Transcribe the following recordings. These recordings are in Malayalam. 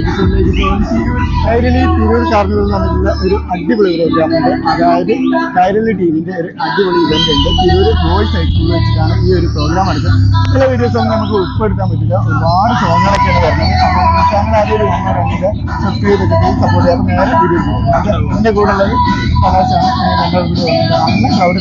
എപ്പിസോഡിലേക്ക് പോകും തിരൂർ കൈരളി തിരൂർ എന്ന് പറഞ്ഞിട്ടുള്ള ഒരു അടിപൊളി പ്രോഗ്രാം ഉണ്ട് അതായത് കൈരളി ടിവിന്റെ ഒരു അടിപൊളി ഇവന്റ് ഉണ്ട്. തിരൂർ ബോയ്സ് ഹൈസ്കൂളിൽ വെച്ചിട്ടാണ് ഈ ഒരു പ്രോഗ്രാം എടുക്കുന്നത് ചില വീഡിയോസ് ഒന്നും നമുക്ക് ഉൾപ്പെടുത്താൻ പറ്റില്ല. ഒരുപാട് സോങ്ങുകളൊക്കെയാണ് വരുന്നത്. അപ്പോൾ ചാനൽ ആദ്യം ഒരു വന്നാൽ രണ്ട് സബ്സ്ക്രൈബ് ഒക്കെ സപ്പോർട്ട് ചെയ്യാൻ നേരെ വീഡിയോ പോകും. എന്റെ കൂടെ ഉള്ളത് കലാശാണ് ഞങ്ങളുടെ കൂടി വന്നത് അന്ന് അവിടെ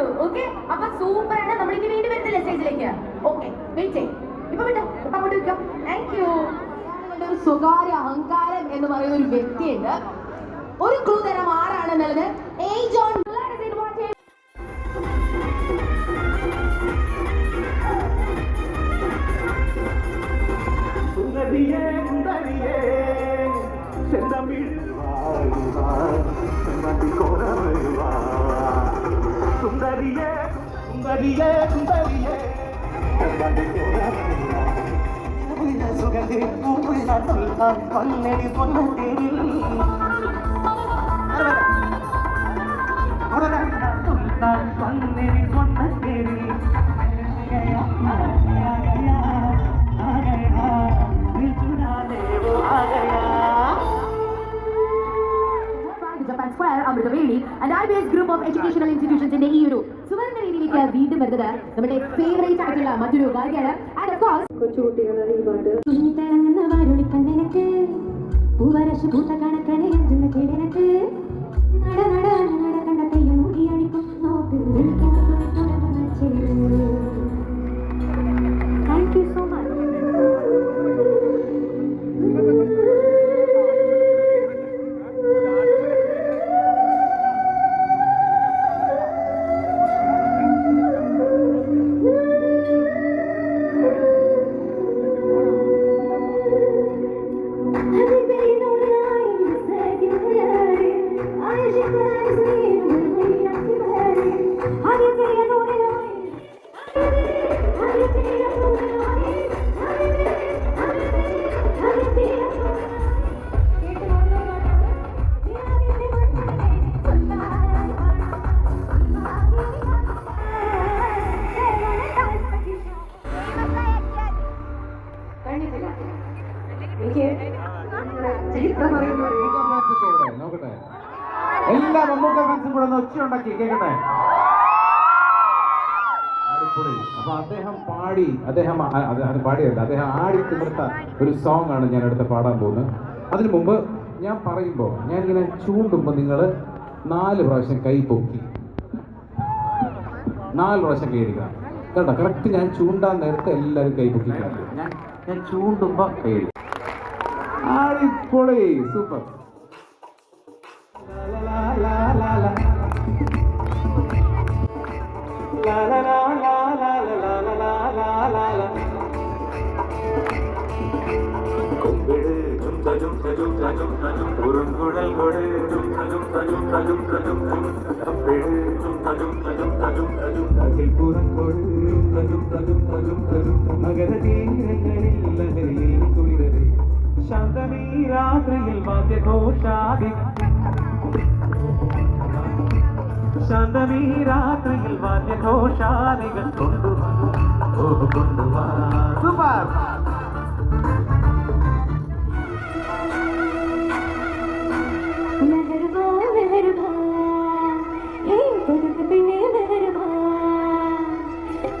പറഞ്ഞു ഓക്കെ അപ്പൊ സൂപ്പർ ആണ്. നമ്മൾ ഇനി വീണ്ടും വരുന്നില്ല സ്റ്റേജിലേക്ക് ഓക്കെ വെയിറ്റ് ഇപ്പൊ വിട്ടോ ഇപ്പൊ അങ്ങോട്ട് വെക്കാം താങ്ക് യു ഒരു സ്വകാര്യ അഹങ്കാരം എന്ന് പറയുന്ന ഒരു വ്യക്തിയുണ്ട്. ഒരു ക്ലൂ തരാം. ആരാണെന്നുള്ളത് ഏജ് ജോൺ സുന്ദരിയേ സുന്ദരിയേ സുഗന്ധി പൂവുള്ള സുൽത്താൻ പൊന്നടി പൊന്നത്തേരിൽ സുൽത്താൻ പൊന്നടി പൊന്നത്തേരിൽ Japan Square Amritaveni and I B S group of educational ഇൻസ്റ്റിറ്റ്യൂഷൻസിന്റെ ഈ ഒരു സുവർണ വേദിയിലേക്ക് വീണ്ടും വരുന്നത് നമ്മുടെ ഫേവറേറ്റ് ആയിട്ടുള്ള മറ്റൊരു ഗായികയാണ്. ആൻഡ് ഓഫ് കോഴ്സ് തുന്നിത്തിളങ്ങുന്ന വാരുളിക്കണ്ണിനക്ക് പൂവരശ് പൂത്ത കണക്കനെ അഞ്ചുന്ന കിടനക്ക് നട നട നട കണ്ട തെയ്യം മുടിയടിക്കും നോക്ക് താങ്ക് എല്ലാ മമ്മൂക്ക ഫാൻസും കൂടെ ഒന്ന് ഒച്ച ഉണ്ടാക്കി കേൾക്കട്ടെ അടിപൊളി അപ്പൊ അദ്ദേഹം പാടി അദ്ദേഹം അത് പാടിയല്ല അദ്ദേഹം ആടി തിമിർത്ത ഒരു സോങ് ആണ് ഞാൻ അടുത്ത് പാടാൻ പോകുന്നത്. അതിനു മുമ്പ് ഞാൻ പറയുമ്പോൾ ഞാൻ ഇങ്ങനെ ചൂണ്ടുമ്പോൾ നിങ്ങൾ നാല് പ്രാവശ്യം കൈ പൊക്കി. നാല് പ്രാവശ്യം കൈ കേട്ടോ കറക്റ്റ് ഞാൻ ചൂണ്ടാൻ നേരത്തെ എല്ലാവരും കൈ പൊക്കി. ഞാൻ ഞാൻ ചൂണ്ടുമ്പോൾ കൈ എടുക്കും അടിപൊളി സൂപ്പർ കുറുങ്കുഴൽ കൊട് ശാന്തമീ രാത്രിയിൽ വാദ്യഘോഷാദി ശാന്തമീ രാത്രിയിൽ വാദ്യഘോഷാദികൾ കൊണ്ടുവാ കൊണ്ടുവാ സൂപ്പർ.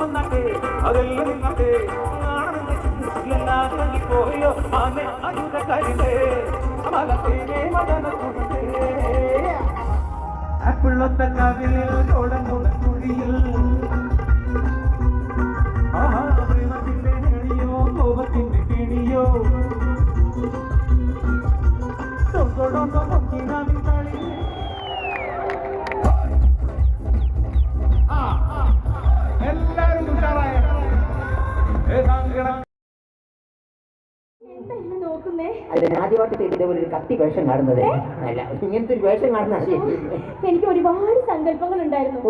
വന്നാട്ടെ അതെല്ലാം നിന്നാട്ടെ പോയോ? ആമെ അയുധകരിലേ മലത്തേനെ മദനത്തുണ്ടേ ആപ്പിളൊത്ത കവിളിൽ തുടങ്ങുന്ന നോക്കുന്നേ? അല്ല ഞാൻ ആദ്യമായിട്ട് ഇതേപോലെ ഒരു കത്തി വേഷം കാണുന്നത്. അല്ല ഇങ്ങനത്തെ ഒരു വേഷം എനിക്ക് ഒരുപാട് സങ്കല്പങ്ങൾ ഉണ്ടായിരുന്നു.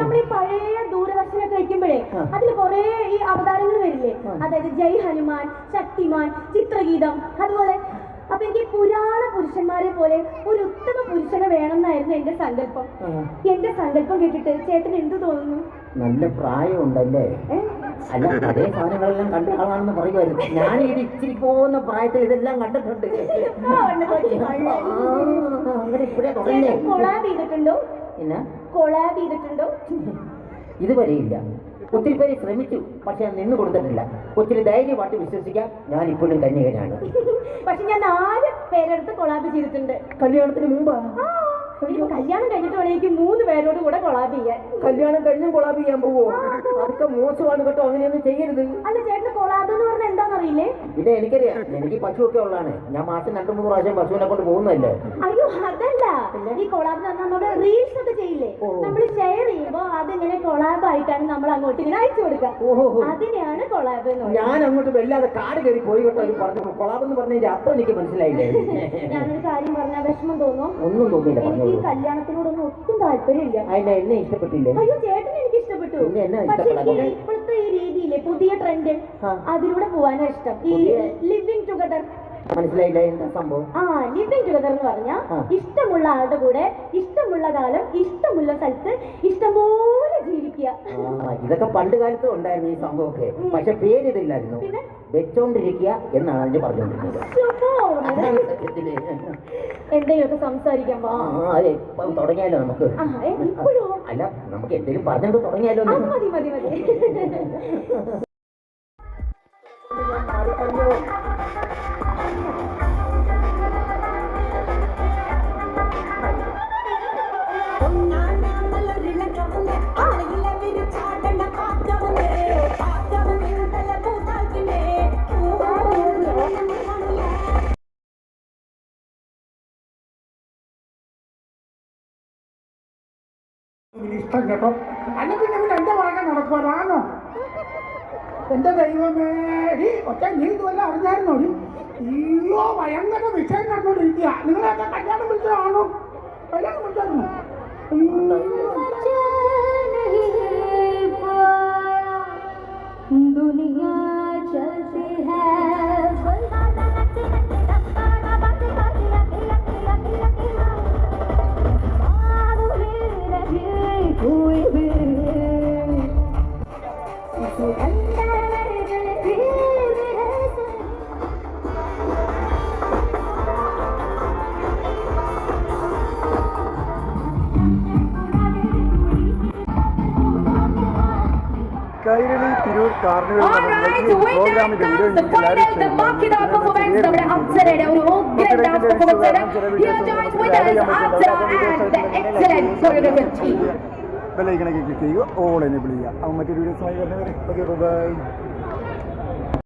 നമ്മൾ ഈ പഴയ ദൂരദർശനൊക്കെ വെക്കുമ്പോഴേ അതിൽ കുറെ ഈ അവതാരങ്ങൾ വരില്ലേ? അതായത് ജയ് ഹനുമാൻ ശക്തിമാൻ ചിത്രഗീതം അതുപോലെ അപ്പൊ എനിക്ക് പുരാണ പുരുഷന്മാരെ പോലെ ഒരു ഉത്തമ പുരുഷനെ വേണമെന്നായിരുന്നു എന്റെ സങ്കല്പം. എന്റെ സങ്കല്പം കേട്ടിട്ട് ചേട്ടൻ എന്ത് തോന്നുന്നു? നല്ല പ്രായമുണ്ടല്ലേ? അല്ല അതേ സാധനങ്ങളെല്ലാം കണ്ട ആളാണെന്ന് പറയുമായിരുന്നു. ഞാൻ ഇത് ഇച്ചിരി പോകുന്ന പ്രായത്തിൽ ഇതെല്ലാം കണ്ടിട്ടുണ്ട്. അങ്ങനെ ഇപ്പോഴേ തുടങ്ങിയേ കൊളാബ് ചെയ്തിട്ടുണ്ടോ? പിന്നെ കൊളാബ് ചെയ്തിട്ടുണ്ടോ? ഇതുവരെ ഇല്ല ഒത്തിരി പേര് ശ്രമിച്ചു പക്ഷെ ഞാൻ നിന്ന് കൊടുത്തിട്ടില്ല. ഒത്തിരി ധൈര്യം ധൈര്യമായിട്ട് വിശ്വസിക്കാം. ഞാൻ ഇപ്പോഴും കന്യകനാണ്. പക്ഷെ ഞാൻ നാല് പേരെടുത്ത് കൊളാബ് ചെയ്തിട്ടുണ്ട്. കല്യാണത്തിന് മുമ്പാ? ഇനിയിപ്പോ കല്യാണം കഴിഞ്ഞിട്ട് വേണം എനിക്ക് മൂന്ന് പേരോട് കൂടെ കൊളാബ് ചെയ്യാൻ. കല്യാണം കഴിഞ്ഞും കൊളാബ് ചെയ്യാൻ പോവോ? അതൊക്കെ മോശമാണ് കേട്ടോ അങ്ങനെയൊന്നും ചെയ്യരുത്. അല്ല ചേട്ടന് കൊളാബ് എന്ന് പറഞ്ഞാൽ എന്താണെന്നറിയില്ലേ ഇത് എനിക്കറിയാം എനിക്ക് പശുവൊക്കെ ഉള്ളതാണ്. ഞാൻ മാസം രണ്ടു മൂന്ന് പ്രാവശ്യം പശുവിനെ കൊണ്ട് പോകുന്നല്ലേ അയ്യോ അതല്ല. ഈ കൊളാബ് എന്ന് പറഞ്ഞാൽ റീൽസ് ഒക്കെ. നമ്മൾ ഷെയർ ചെയ്യുമ്പോ അതിങ്ങനെ കൊളാബ് ആയിട്ടാണ് നമ്മൾ അങ്ങോട്ട് ഇങ്ങനെ അയച്ചു കൊടുക്കുക അതിനെയാണ് കൊളാബ് എന്ന് പറയുന്നത്. ഞാൻ അങ്ങോട്ട് വല്ലാതെ കാട് കയറി പോയി കേട്ടോ പറഞ്ഞു കൊളാബ് എന്ന് പറഞ്ഞതിന്റെ അർത്ഥം എനിക്ക് മനസ്സിലായില്ലേ? ഞാനൊരു കാര്യം പറഞ്ഞാൽ വിഷമം തോന്നും. ഒന്നും തോന്നിയില്ല എനിക്ക് ഈ കല്യാണത്തിനോടൊന്നും ഒട്ടും താല്പര്യമില്ല. അതിന്റെ എന്നെ ഇഷ്ടപ്പെട്ടില്ലേ? അയ്യോ ചേട്ടൻ എനിക്ക് ഇഷ്ടപ്പെട്ടു. പക്ഷേ ഇപ്പോഴത്തെ ഈ രീതിയിലെ പുതിയ ട്രെൻഡ്. അതിലൂടെ പോവാനാണ് ഇഷ്ടം. ഈ ലിവിംഗ് ലിവിങ് ടുഗദർ മനസ്സിലായില്ല എന്താ സംഭവം? ആ ലിവിങ് ടുഗദർ എന്ന് പറഞ്ഞാൽ ഇഷ്ടമുള്ള ആളുടെ കൂടെ ഇഷ്ടമുള്ള കാലം ഇഷ്ടമുള്ള സ്ഥലത്ത് ഇഷ്ടംപോലെ ജീവിക്കുക. ഇതൊക്കെ പണ്ട് കാലത്തും ഉണ്ടായിരുന്നു ഈ സംഭവമൊക്കെ. പക്ഷെ പേരിതില്ലായിരുന്നു. പിന്നെ? വെച്ചോണ്ടിരിക്കുക എന്നാണ് അതിന് സംസാരിക്കാം എന്തെങ്കിലുമൊക്കെ സംസാരിക്കാൻ തുടങ്ങിയാലോ നമുക്ക്? അല്ല നമുക്ക് എന്തെങ്കിലും പറഞ്ഞിട്ട് തുടങ്ങിയാലോ മതി മതി മതി. ഇഷ്ടം കേട്ടോ. അല്ലെങ്കിൽ നിങ്ങൾ എന്റെ പുറകെ നടക്കുവാനാണോ? എന്റെ ദൈവമേ ഡി ഒറ്റ നീ ഇതുവല്ല അറിഞ്ഞായിരുന്നോ? ഡി അയ്യോ ഭയങ്കര വിഷയം നടന്നോണ്ടിരിക്കുക നിങ്ങളെയൊക്കെ കല്യാണം വിളിച്ചതാണോ? കല്യാണം വിളിച്ചായിരുന്നോ? Apsara and the excellent choreographer team. ബെല്ലൈക്കണൊക്കെ ക്ലിക്ക് ചെയ്യുക. ഓൾ എന്നെ വിളിക്കുക അവൻ മറ്റൊരു വീഡിയോസുമായി വരുന്നവരെ ഓക്കെ ബൈ